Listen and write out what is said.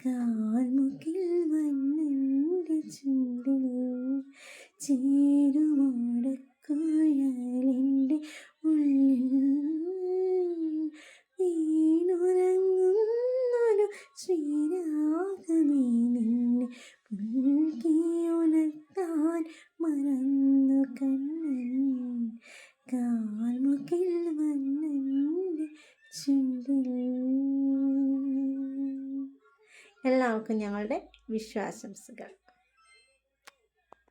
കാൽമുക്കിൽ വന്നെന്റെ ചുണ്ടിൽ ചേരുമോടക്കുഴലിന്റെ ഉള്ളിൽ വീണുറങ്ങുന്നൊരു ശ്രീരാഗമേ നിന്നെ പുൽകിയുണർത്താൻ മറന്നു കണ്ണൻ. കാൽമുക്കിൽ വന്നെന്റെ ചുണ്ടിൽ എല്ലാവർക്കും ഞങ്ങളുടെ വിശ്വാസംസകൾ